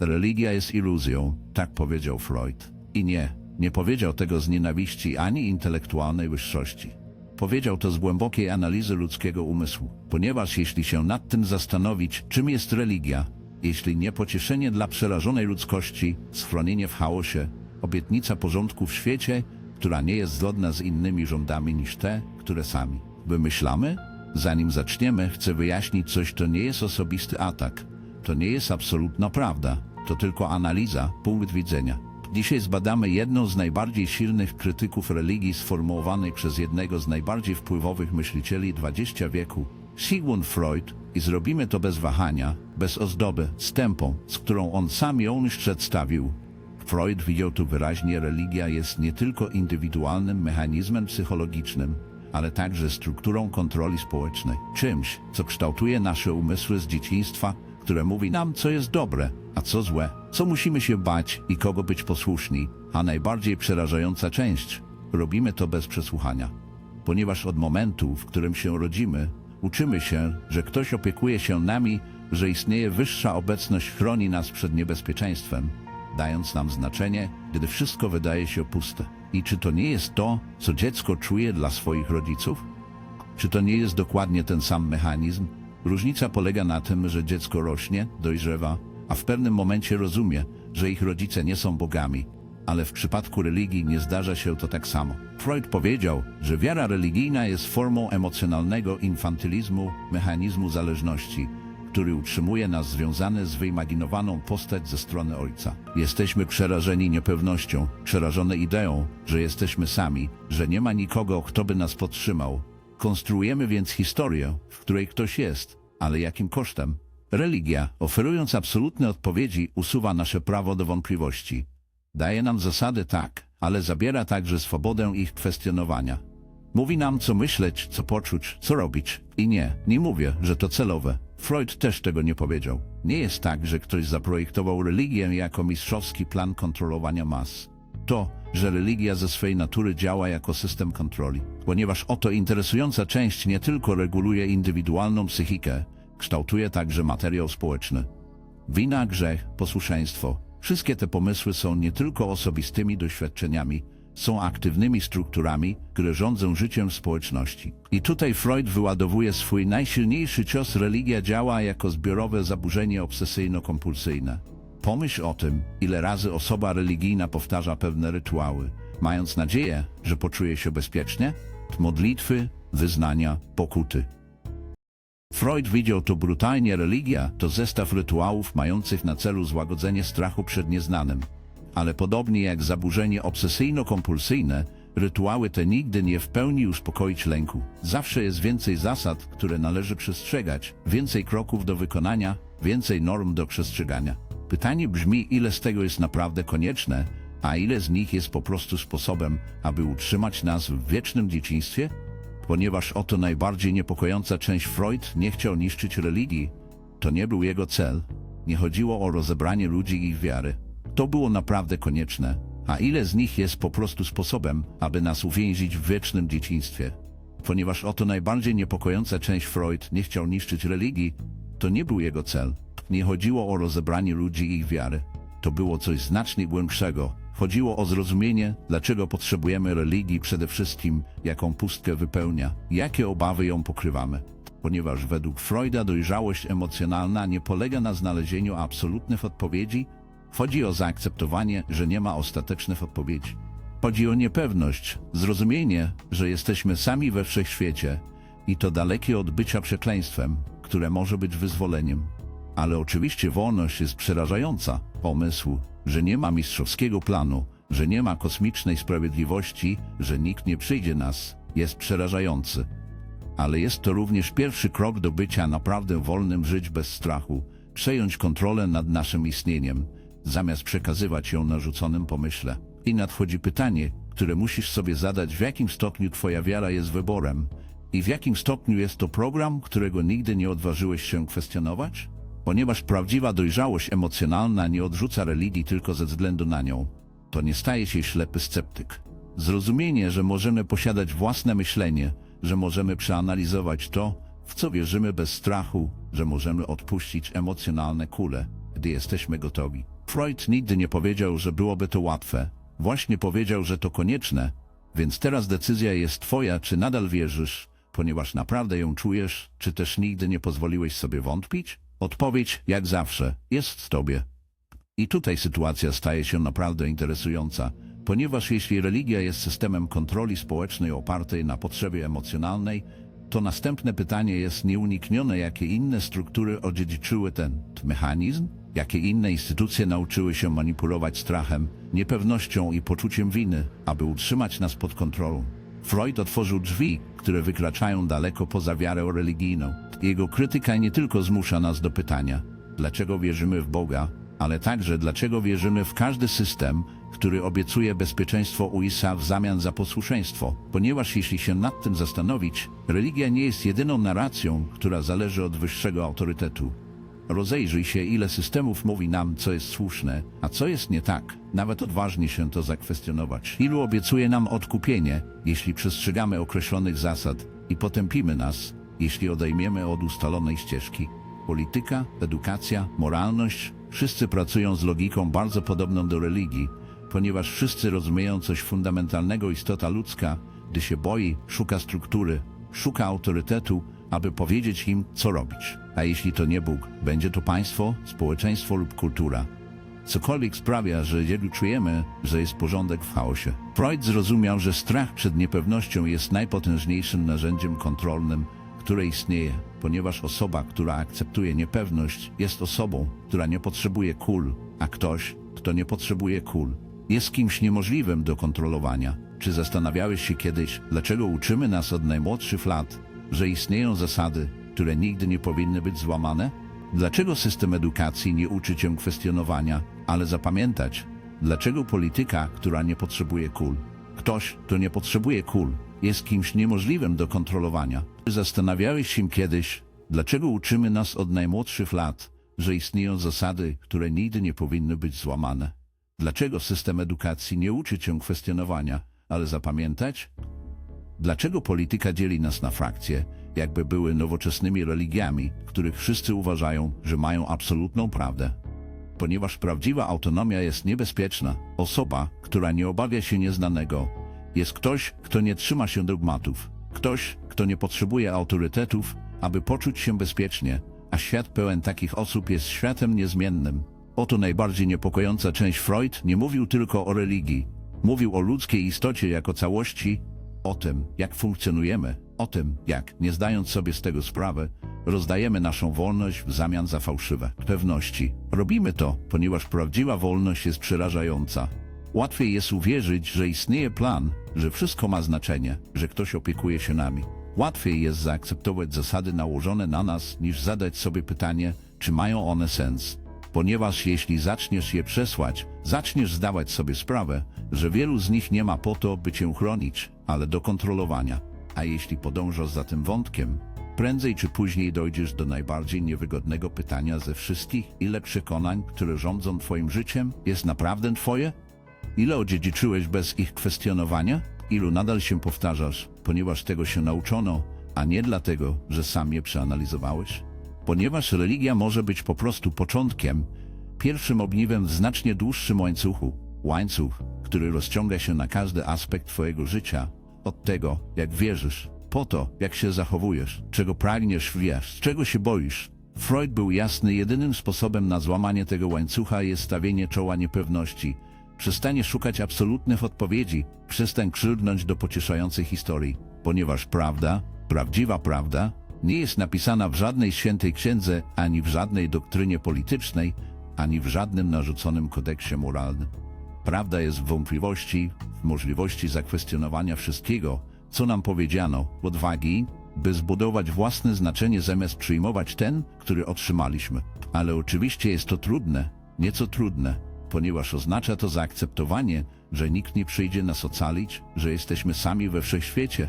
Religia jest iluzją, tak powiedział Freud. I nie, nie powiedział tego z nienawiści ani intelektualnej wyższości. Powiedział to z głębokiej analizy ludzkiego umysłu, ponieważ jeśli się nad tym zastanowić, czym jest religia, jeśli nie pocieszenie dla przerażonej ludzkości, schronienie w chaosie, obietnica porządku w świecie, która nie jest zgodna z innymi rządami niż te, które sami wymyślamy? Zanim zaczniemy, chcę wyjaśnić coś, to nie jest osobisty atak. To nie jest absolutna prawda. To tylko analiza, punkt widzenia. Dzisiaj zbadamy jedną z najbardziej silnych krytyków religii sformułowanej przez jednego z najbardziej wpływowych myślicieli XX wieku, Sigmund Freud, i zrobimy to bez wahania, bez ozdoby, z tempą, z którą on sam ją już przedstawił. Freud widział tu wyraźnie, religia jest nie tylko indywidualnym mechanizmem psychologicznym, ale także strukturą kontroli społecznej, czymś, co kształtuje nasze umysły z dzieciństwa, które mówi nam, co jest dobre, a co złe, co musimy się bać i kogo być posłuszni, a najbardziej przerażająca część, robimy to bez przesłuchania. Ponieważ od momentu, w którym się rodzimy, uczymy się, że ktoś opiekuje się nami, że istnieje wyższa obecność chroni nas przed niebezpieczeństwem, dając nam znaczenie, gdy wszystko wydaje się puste. I czy to nie jest to, co dziecko czuje dla swoich rodziców? Czy to nie jest dokładnie ten sam mechanizm? Różnica polega na tym, że dziecko rośnie, dojrzewa, a w pewnym momencie rozumie, że ich rodzice nie są bogami. Ale w przypadku religii nie zdarza się to tak samo. Freud powiedział, że wiara religijna jest formą emocjonalnego infantylizmu, mechanizmu zależności, który utrzymuje nas związane z wyimaginowaną postać ze strony ojca. Jesteśmy przerażeni niepewnością, przerażone ideą, że jesteśmy sami, że nie ma nikogo, kto by nas podtrzymał. Konstruujemy więc historię, w której ktoś jest, ale jakim kosztem? Religia, oferując absolutne odpowiedzi, usuwa nasze prawo do wątpliwości. Daje nam zasady tak, ale zabiera także swobodę ich kwestionowania. Mówi nam, co myśleć, co poczuć, co robić. I nie, nie mówię, że to celowe. Freud też tego nie powiedział. Nie jest tak, że ktoś zaprojektował religię jako mistrzowski plan kontrolowania mas. To, że religia ze swej natury działa jako system kontroli, ponieważ oto interesująca część nie tylko reguluje indywidualną psychikę, kształtuje także materiał społeczny. Wina, grzech, posłuszeństwo. Wszystkie te pomysły są nie tylko osobistymi doświadczeniami, są aktywnymi strukturami, które rządzą życiem społeczności. I tutaj Freud wyładowuje swój najsilniejszy cios. Religia działa jako zbiorowe zaburzenie obsesyjno-kompulsyjne. Pomyśl o tym, ile razy osoba religijna powtarza pewne rytuały, mając nadzieję, że poczuje się bezpiecznie? Modlitwy, wyznania, pokuty. Freud widział to brutalnie religia to zestaw rytuałów mających na celu złagodzenie strachu przed nieznanym. Ale podobnie jak zaburzenie obsesyjno-kompulsyjne, rytuały te nigdy nie w pełni uspokoić lęku. Zawsze jest więcej zasad, które należy przestrzegać, więcej kroków do wykonania, więcej norm do przestrzegania. Pytanie brzmi, ile z tego jest naprawdę konieczne, a ile z nich jest po prostu sposobem, aby utrzymać nas w wiecznym dzieciństwie? Ponieważ oto najbardziej niepokojąca część Freud nie chciał niszczyć religii. To nie był jego cel. Nie chodziło o rozebranie ludzi i ich wiary. To było naprawdę konieczne. A ile z nich jest po prostu sposobem, aby nas uwięzić w wiecznym dzieciństwie? Ponieważ oto najbardziej niepokojąca część Freud nie chciał niszczyć religii, to nie był jego cel. Nie chodziło o rozebranie ludzi i ich wiary. To było coś znacznie głębszego. Chodziło o zrozumienie, dlaczego potrzebujemy religii przede wszystkim, jaką pustkę wypełnia, jakie obawy ją pokrywamy. Ponieważ według Freuda dojrzałość emocjonalna nie polega na znalezieniu absolutnych odpowiedzi, chodzi o zaakceptowanie, że nie ma ostatecznych odpowiedzi. Chodzi o niepewność, zrozumienie, że jesteśmy sami we wszechświecie i to dalekie od bycia przekleństwem, które może być wyzwoleniem. Ale oczywiście wolność jest przerażająca. Pomysł, że nie ma mistrzowskiego planu, że nie ma kosmicznej sprawiedliwości, że nikt nie przyjdzie nas, jest przerażający. Ale jest to również pierwszy krok do bycia naprawdę wolnym, żyć bez strachu, przejąć kontrolę nad naszym istnieniem, zamiast przekazywać ją narzuconym pomyśle. I nadchodzi pytanie, które musisz sobie zadać, w jakim stopniu Twoja wiara jest wyborem i w jakim stopniu jest to program, którego nigdy nie odważyłeś się kwestionować? Ponieważ prawdziwa dojrzałość emocjonalna nie odrzuca religii tylko ze względu na nią, to nie staje się ślepy sceptyk. Zrozumienie, że możemy posiadać własne myślenie, że możemy przeanalizować to, w co wierzymy bez strachu, że możemy odpuścić emocjonalne kule, gdy jesteśmy gotowi. Freud nigdy nie powiedział, że byłoby to łatwe. Właśnie powiedział, że to konieczne. Więc teraz decyzja jest twoja, czy nadal wierzysz, ponieważ naprawdę ją czujesz, czy też nigdy nie pozwoliłeś sobie wątpić? Odpowiedź, jak zawsze, jest w tobie. I tutaj sytuacja staje się naprawdę interesująca, ponieważ jeśli religia jest systemem kontroli społecznej opartej na potrzebie emocjonalnej, to następne pytanie jest nieuniknione, jakie inne struktury odziedziczyły ten mechanizm, jakie inne instytucje nauczyły się manipulować strachem, niepewnością i poczuciem winy, aby utrzymać nas pod kontrolą. Freud otworzył drzwi, które wykraczają daleko poza wiarę religijną. Jego krytyka nie tylko zmusza nas do pytania, dlaczego wierzymy w Boga, ale także dlaczego wierzymy w każdy system, który obiecuje bezpieczeństwo USA w zamian za posłuszeństwo. Ponieważ jeśli się nad tym zastanowić, religia nie jest jedyną narracją, która zależy od wyższego autorytetu. Rozejrzyj się, ile systemów mówi nam, co jest słuszne, a co jest nie tak. Nawet odważnie się to zakwestionować. Ilu obiecuje nam odkupienie, jeśli przestrzegamy określonych zasad i potępimy nas, jeśli odejmiemy od ustalonej ścieżki. Polityka, edukacja, moralność, wszyscy pracują z logiką bardzo podobną do religii, ponieważ wszyscy rozumieją coś fundamentalnego istota ludzka, gdy się boi, szuka struktury, szuka autorytetu, aby powiedzieć im, co robić. A jeśli to nie Bóg, będzie to państwo, społeczeństwo lub kultura. Cokolwiek sprawia, że jego czujemy, że jest porządek w chaosie. Freud zrozumiał, że strach przed niepewnością jest najpotężniejszym narzędziem kontrolnym, które istnieje, ponieważ osoba, która akceptuje niepewność, jest osobą, która nie potrzebuje kul, a ktoś, kto nie potrzebuje kul, jest kimś niemożliwym do kontrolowania. Czy zastanawiałeś się kiedyś, dlaczego uczymy nas od najmłodszych lat, że istnieją zasady, które nigdy nie powinny być złamane? Dlaczego system edukacji nie uczy cię kwestionowania, ale zapamiętać? Dlaczego polityka, która nie potrzebuje kul, ktoś, kto nie potrzebuje kul, jest kimś niemożliwym do kontrolowania? Zastanawiałeś się kiedyś, dlaczego uczymy nas od najmłodszych lat, że istnieją zasady, które nigdy nie powinny być złamane? Dlaczego system edukacji nie uczy cię kwestionowania, ale zapamiętać? Dlaczego polityka dzieli nas na frakcje, jakby były nowoczesnymi religiami, których wszyscy uważają, że mają absolutną prawdę? Ponieważ prawdziwa autonomia jest niebezpieczna, osoba, która nie obawia się nieznanego, jest ktoś, kto nie trzyma się dogmatów, ktoś, kto nie potrzebuje autorytetów, aby poczuć się bezpiecznie, a świat pełen takich osób jest światem niezmiennym. Oto najbardziej niepokojąca część Freud nie mówił tylko o religii, mówił o ludzkiej istocie jako całości, o tym, jak funkcjonujemy, o tym, jak, nie zdając sobie z tego sprawy, rozdajemy naszą wolność w zamian za fałszywe pewności. Robimy to, ponieważ prawdziwa wolność jest przerażająca. Łatwiej jest uwierzyć, że istnieje plan, że wszystko ma znaczenie, że ktoś opiekuje się nami. Łatwiej jest zaakceptować zasady nałożone na nas, niż zadać sobie pytanie, czy mają one sens. Ponieważ jeśli zaczniesz je przesłać, zaczniesz zdawać sobie sprawę, że wielu z nich nie ma po to, by cię chronić, ale do kontrolowania. A jeśli podążasz za tym wątkiem, prędzej czy później dojdziesz do najbardziej niewygodnego pytania ze wszystkich, ile przekonań, które rządzą twoim życiem, jest naprawdę twoje? Ile odziedziczyłeś bez ich kwestionowania? Ilu nadal się powtarzasz, ponieważ tego się nauczono, a nie dlatego, że sam je przeanalizowałeś? Ponieważ religia może być po prostu początkiem, pierwszym ogniwem w znacznie dłuższym łańcuchu. Łańcuch, który rozciąga się na każdy aspekt twojego życia, od tego, jak wierzysz, po to, jak się zachowujesz, czego pragniesz, wiesz, czego się boisz. Freud był jasny, jedynym sposobem na złamanie tego łańcucha jest stawienie czoła niepewności. Przestanie szukać absolutnych odpowiedzi, przestań krzywdnąć do pocieszającej historii, ponieważ prawda, prawdziwa prawda, nie jest napisana w żadnej świętej księdze, ani w żadnej doktrynie politycznej, ani w żadnym narzuconym kodeksie moralnym. Prawda jest w wątpliwości, w możliwości zakwestionowania wszystkiego, co nam powiedziano, odwagi, by zbudować własne znaczenie zamiast przyjmować ten, który otrzymaliśmy. Ale oczywiście jest to trudne, nieco trudne, ponieważ oznacza to zaakceptowanie, że nikt nie przyjdzie nas ocalić, że jesteśmy sami we wszechświecie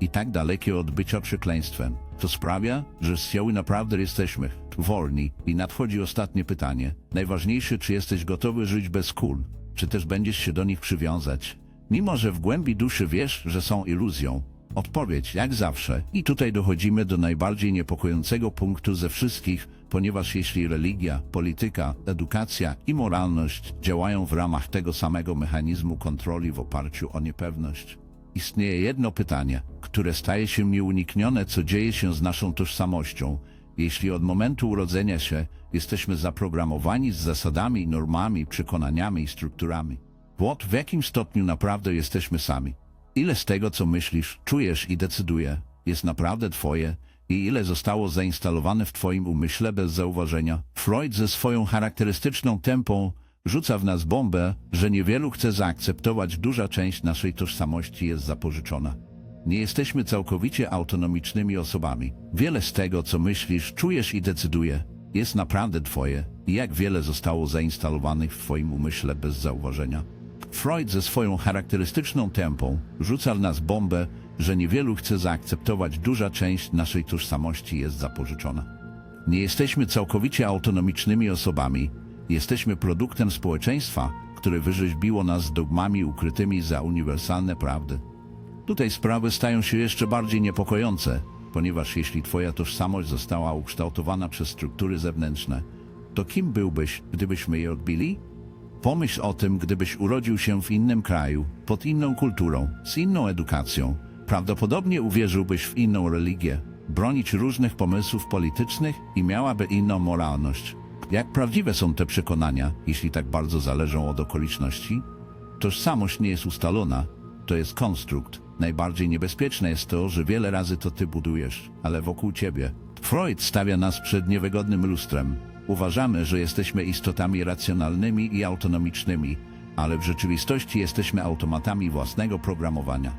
i tak dalekie od bycia przekleństwem. To sprawia, że z siły naprawdę jesteśmy wolni i nadchodzi ostatnie pytanie. Najważniejsze, czy jesteś gotowy żyć bez kul, czy też będziesz się do nich przywiązać. Mimo, że w głębi duszy wiesz, że są iluzją, Odpowiedź, jak zawsze. I tutaj dochodzimy do najbardziej niepokojącego punktu ze wszystkich, ponieważ jeśli religia, polityka, edukacja i moralność działają w ramach tego samego mechanizmu kontroli w oparciu o niepewność, istnieje jedno pytanie, które staje się nieuniknione, co dzieje się z naszą tożsamością, jeśli od momentu urodzenia się jesteśmy zaprogramowani z zasadami, normami, przekonaniami i strukturami. What w jakim stopniu naprawdę jesteśmy sami? Ile z tego, co myślisz, czujesz i decyduje, jest naprawdę twoje i ile zostało zainstalowane w twoim umyśle bez zauważenia? Freud ze swoją charakterystyczną tempą rzuca w nas bombę, że niewielu chce zaakceptować, duża część naszej tożsamości jest zapożyczona. Nie jesteśmy całkowicie autonomicznymi osobami. Wiele z tego, co myślisz, czujesz i decyduje, jest naprawdę twoje i jak wiele zostało zainstalowanych w twoim umyśle bez zauważenia. Freud ze swoją charakterystyczną tempą rzuca w nas bombę, że niewielu chce zaakceptować, duża część naszej tożsamości jest zapożyczona. Nie jesteśmy całkowicie autonomicznymi osobami, jesteśmy produktem społeczeństwa, które wyrzeźbiło nas dogmami ukrytymi za uniwersalne prawdy. Tutaj sprawy stają się jeszcze bardziej niepokojące, ponieważ jeśli twoja tożsamość została ukształtowana przez struktury zewnętrzne, to kim byłbyś, gdybyśmy je odbili? Pomyśl o tym, gdybyś urodził się w innym kraju, pod inną kulturą, z inną edukacją. Prawdopodobnie uwierzyłbyś w inną religię, bronić różnych pomysłów politycznych i miałaby inną moralność. Jak prawdziwe są te przekonania, jeśli tak bardzo zależą od okoliczności? Tożsamość nie jest ustalona, to jest konstrukt. Najbardziej niebezpieczne jest to, że wiele razy to ty budujesz, ale wokół ciebie. Freud stawia nas przed niewygodnym lustrem. Uważamy, że jesteśmy istotami racjonalnymi i autonomicznymi, ale w rzeczywistości jesteśmy automatami własnego programowania.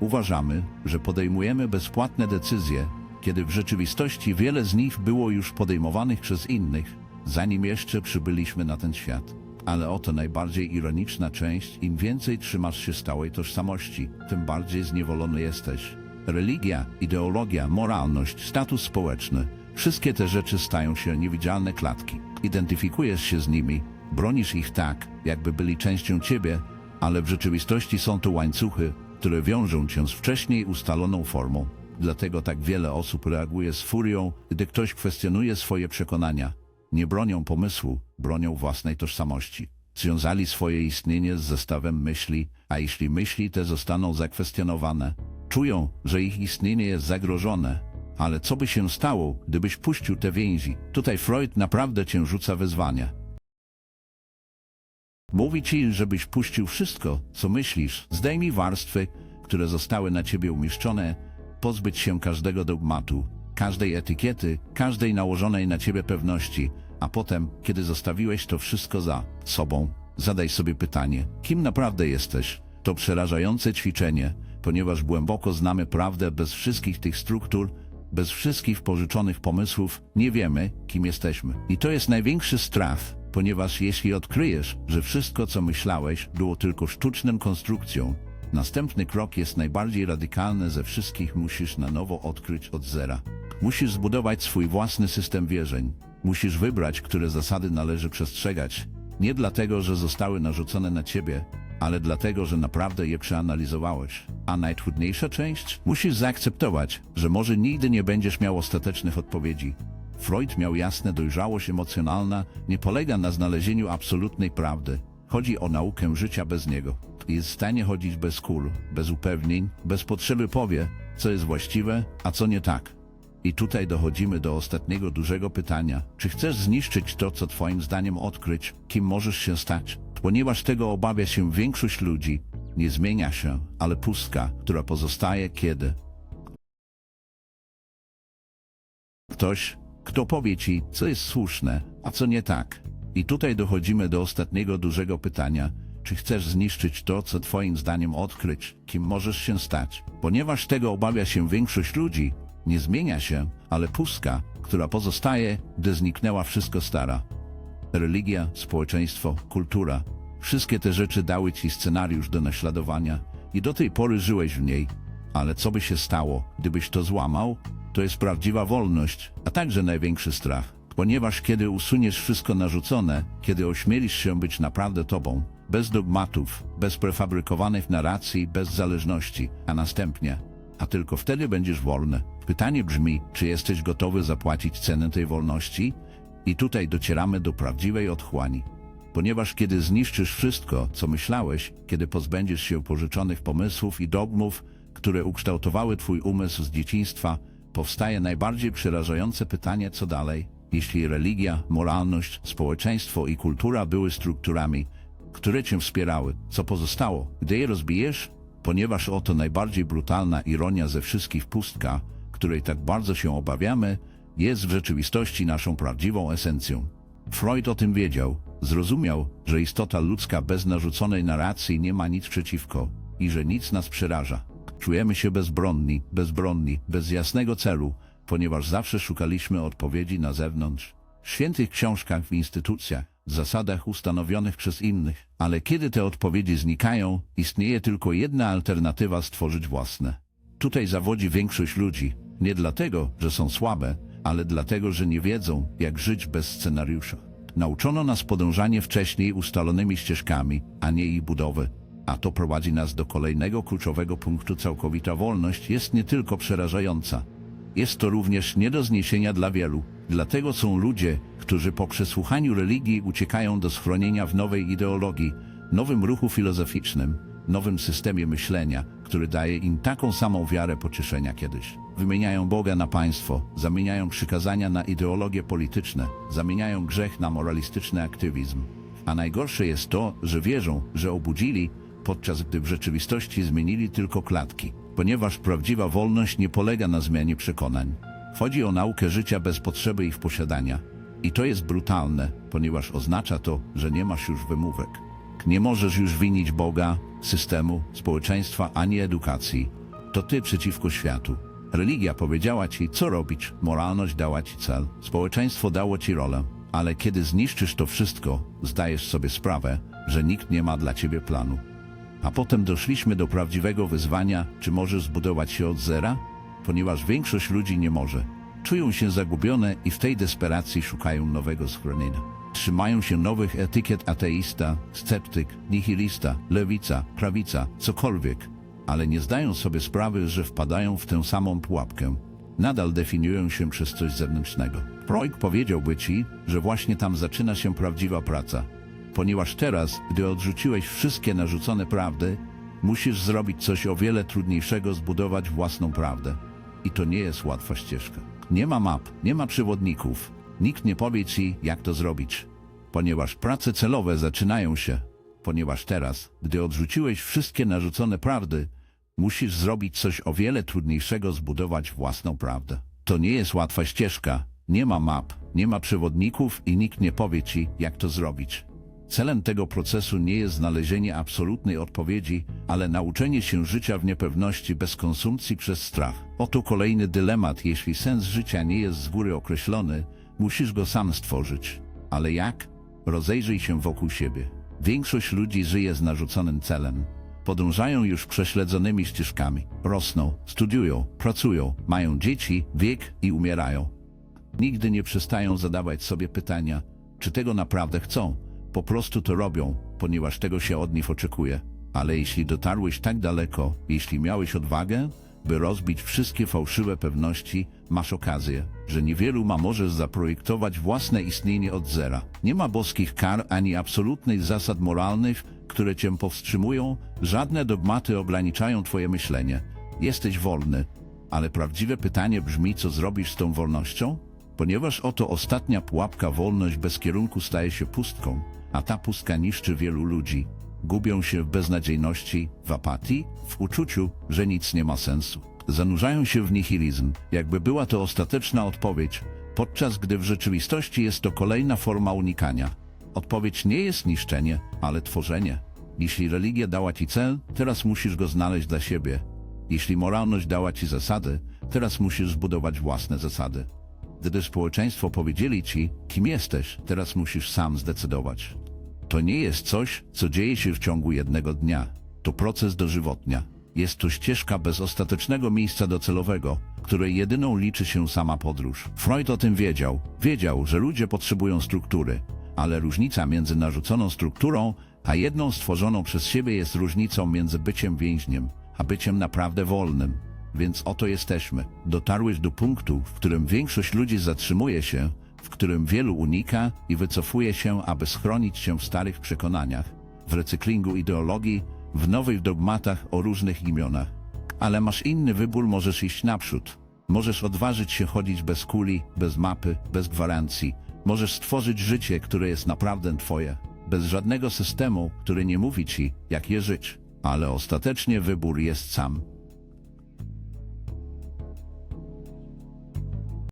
Uważamy, że podejmujemy bezpłatne decyzje, kiedy w rzeczywistości wiele z nich było już podejmowanych przez innych, zanim jeszcze przybyliśmy na ten świat. Ale oto najbardziej ironiczna część, im więcej trzymasz się stałej tożsamości, tym bardziej zniewolony jesteś. Religia, ideologia, moralność, status społeczny, wszystkie te rzeczy stają się niewidzialne klatki. Identyfikujesz się z nimi, bronisz ich tak, jakby byli częścią ciebie, ale w rzeczywistości są to łańcuchy, które wiążą cię z wcześniej ustaloną formą. Dlatego tak wiele osób reaguje z furią, gdy ktoś kwestionuje swoje przekonania. Nie bronią pomysłu, bronią własnej tożsamości. Związali swoje istnienie z zestawem myśli, a jeśli myśli te zostaną zakwestionowane, czują, że ich istnienie jest zagrożone. Ale co by się stało, gdybyś puścił te więzi? Tutaj Freud naprawdę cię rzuca wyzwania. Mówi ci, żebyś puścił wszystko, co myślisz. Zdejmij warstwy, które zostały na ciebie umieszczone, pozbyć się każdego dogmatu, każdej etykiety, każdej nałożonej na ciebie pewności, a potem, kiedy zostawiłeś to wszystko za sobą, zadaj sobie pytanie, kim naprawdę jesteś? To przerażające ćwiczenie, ponieważ głęboko znamy prawdę bez wszystkich tych struktur, bez wszystkich pożyczonych pomysłów, nie wiemy, kim jesteśmy. I to jest największy strach, ponieważ jeśli odkryjesz, że wszystko, co myślałeś, było tylko sztuczną konstrukcją, następny krok jest najbardziej radykalny ze wszystkich, musisz na nowo odkryć od zera. Musisz zbudować swój własny system wierzeń. Musisz wybrać, które zasady należy przestrzegać. Nie dlatego, że zostały narzucone na ciebie, ale dlatego, że naprawdę je przeanalizowałeś. A najtrudniejsza część? Musisz zaakceptować, że może nigdy nie będziesz miał ostatecznych odpowiedzi. Freud miał jasne, dojrzałość emocjonalna nie polega na znalezieniu absolutnej prawdy. Chodzi o naukę życia bez niego. Jest w stanie chodzić bez kul, bez upewnień, bez potrzeby powie, co jest właściwe, a co nie tak. I tutaj dochodzimy do ostatniego dużego pytania. Czy chcesz zniszczyć to, co twoim zdaniem odkryć, kim możesz się stać? Ponieważ tego obawia się większość ludzi, nie zmienia się, ale pustka, która pozostaje kiedy ktoś, kto powie ci, co jest słuszne, a co nie tak. I tutaj dochodzimy do ostatniego dużego pytania. Czy chcesz zniszczyć to, co twoim zdaniem odkryć, kim możesz się stać? Ponieważ tego obawia się większość ludzi, nie zmienia się, ale pustka, która pozostaje, gdy zniknęła wszystko stara. Religia, społeczeństwo, kultura. Wszystkie te rzeczy dały ci scenariusz do naśladowania i do tej pory żyłeś w niej. Ale co by się stało, gdybyś to złamał? To jest prawdziwa wolność, a także największy strach. Ponieważ kiedy usuniesz wszystko narzucone, kiedy ośmielisz się być naprawdę tobą, bez dogmatów, bez prefabrykowanych narracji, bez zależności, a następnie a tylko wtedy będziesz wolny. Pytanie brzmi, czy jesteś gotowy zapłacić cenę tej wolności? I tutaj docieramy do prawdziwej otchłani. Ponieważ kiedy zniszczysz wszystko, co myślałeś, kiedy pozbędziesz się pożyczonych pomysłów i dogmów, które ukształtowały twój umysł z dzieciństwa, powstaje najbardziej przerażające pytanie, co dalej? Jeśli religia, moralność, społeczeństwo i kultura były strukturami, które cię wspierały, co pozostało, gdy je rozbijesz? Ponieważ oto najbardziej brutalna ironia ze wszystkich pustka, której tak bardzo się obawiamy, jest w rzeczywistości naszą prawdziwą esencją. Freud o tym wiedział, zrozumiał, że istota ludzka bez narzuconej narracji nie ma nic przeciwko i że nic nas przeraża. Czujemy się bezbronni, bezbronni, bez jasnego celu, ponieważ zawsze szukaliśmy odpowiedzi na zewnątrz. W świętych książkach, w instytucjach, zasadach ustanowionych przez innych, ale kiedy te odpowiedzi znikają, istnieje tylko jedna alternatywa stworzyć własne. Tutaj zawodzi większość ludzi, nie dlatego, że są słabe, ale dlatego, że nie wiedzą, jak żyć bez scenariusza. Nauczono nas podążanie wcześniej ustalonymi ścieżkami, a nie ich budowy. A to prowadzi nas do kolejnego kluczowego punktu. Całkowita wolność jest nie tylko przerażająca. Jest to również nie do zniesienia dla wielu. Dlatego są ludzie, którzy po przesłuchaniu religii uciekają do schronienia w nowej ideologii, nowym ruchu filozoficznym, nowym systemie myślenia, który daje im taką samą wiarę pocieszenia kiedyś. Wymieniają Boga na państwo, zamieniają przykazania na ideologie polityczne, zamieniają grzech na moralistyczny aktywizm. A najgorsze jest to, że wierzą, że obudzili, podczas gdy w rzeczywistości zmienili tylko klatki. Ponieważ prawdziwa wolność nie polega na zmianie przekonań. Chodzi o naukę życia bez potrzeby ich posiadania. I to jest brutalne, ponieważ oznacza to, że nie masz już wymówek. Nie możesz już winić Boga, systemu, społeczeństwa ani edukacji. To ty przeciwko światu. Religia powiedziała ci, co robić, moralność dała ci cel, społeczeństwo dało ci rolę. Ale kiedy zniszczysz to wszystko, zdajesz sobie sprawę, że nikt nie ma dla ciebie planu. A potem doszliśmy do prawdziwego wyzwania, czy możesz zbudować się od zera? Ponieważ większość ludzi nie może. Czują się zagubione i w tej desperacji szukają nowego schronienia. Trzymają się nowych etykiet ateista, sceptyk, nihilista, lewica, prawica, cokolwiek, ale nie zdają sobie sprawy, że wpadają w tę samą pułapkę. Nadal definiują się przez coś zewnętrznego. Freud powiedziałby ci, że właśnie tam zaczyna się prawdziwa praca ponieważ teraz, gdy odrzuciłeś wszystkie narzucone prawdy, musisz zrobić coś o wiele trudniejszego zbudować własną prawdę. I to nie jest łatwa ścieżka. Nie ma map, nie ma przewodników. Nikt nie powie ci, jak to zrobić. Ponieważ prace celowe zaczynają się. Ponieważ teraz, gdy odrzuciłeś wszystkie narzucone prawdy, musisz zrobić coś o wiele trudniejszego zbudować własną prawdę. To nie jest łatwa ścieżka. Nie ma map, nie ma przewodników i nikt nie powie ci, jak to zrobić. Celem tego procesu nie jest znalezienie absolutnej odpowiedzi, ale nauczenie się życia w niepewności bez konsumpcji przez strach. Oto kolejny dylemat, jeśli sens życia nie jest z góry określony, musisz go sam stworzyć. Ale jak? Rozejrzyj się wokół siebie. Większość ludzi żyje z narzuconym celem. Podążają już prześledzonymi ścieżkami. Rosną, studiują, pracują, mają dzieci, wiek i umierają. Nigdy nie przestają zadawać sobie pytania, czy tego naprawdę chcą po prostu to robią, ponieważ tego się od nich oczekuje. Ale jeśli dotarłeś tak daleko, jeśli miałeś odwagę, by rozbić wszystkie fałszywe pewności, masz okazję, że niewielu ma możesz zaprojektować własne istnienie od zera. Nie ma boskich kar ani absolutnych zasad moralnych, które cię powstrzymują, żadne dogmaty ograniczają twoje myślenie. Jesteś wolny, ale prawdziwe pytanie brzmi, co zrobisz z tą wolnością? Ponieważ oto ostatnia pułapka wolność bez kierunku staje się pustką, a ta pustka niszczy wielu ludzi. Gubią się w beznadziejności, w apatii, w uczuciu, że nic nie ma sensu. Zanurzają się w nihilizm, jakby była to ostateczna odpowiedź, podczas gdy w rzeczywistości jest to kolejna forma unikania. Odpowiedź nie jest niszczenie, ale tworzenie. Jeśli religia dała ci cel, teraz musisz go znaleźć dla siebie. Jeśli moralność dała ci zasady, teraz musisz zbudować własne zasady. Gdy społeczeństwo powiedzieli ci, kim jesteś, teraz musisz sam zdecydować. To nie jest coś, co dzieje się w ciągu jednego dnia. To proces dożywotnia. Jest to ścieżka bez ostatecznego miejsca docelowego, której jedyną liczy się sama podróż. Freud o tym wiedział. Wiedział, że ludzie potrzebują struktury, ale różnica między narzuconą strukturą a jedną stworzoną przez siebie jest różnicą między byciem więźniem, a byciem naprawdę wolnym. Więc oto jesteśmy. Dotarłeś do punktu, w którym większość ludzi zatrzymuje się, w którym wielu unika i wycofuje się, aby schronić się w starych przekonaniach, w recyklingu ideologii, w nowych dogmatach o różnych imionach. Ale masz inny wybór, możesz iść naprzód. Możesz odważyć się chodzić bez kuli, bez mapy, bez gwarancji. Możesz stworzyć życie, które jest naprawdę twoje, bez żadnego systemu, który nie mówi ci, jak je żyć. Ale ostatecznie wybór jest sam.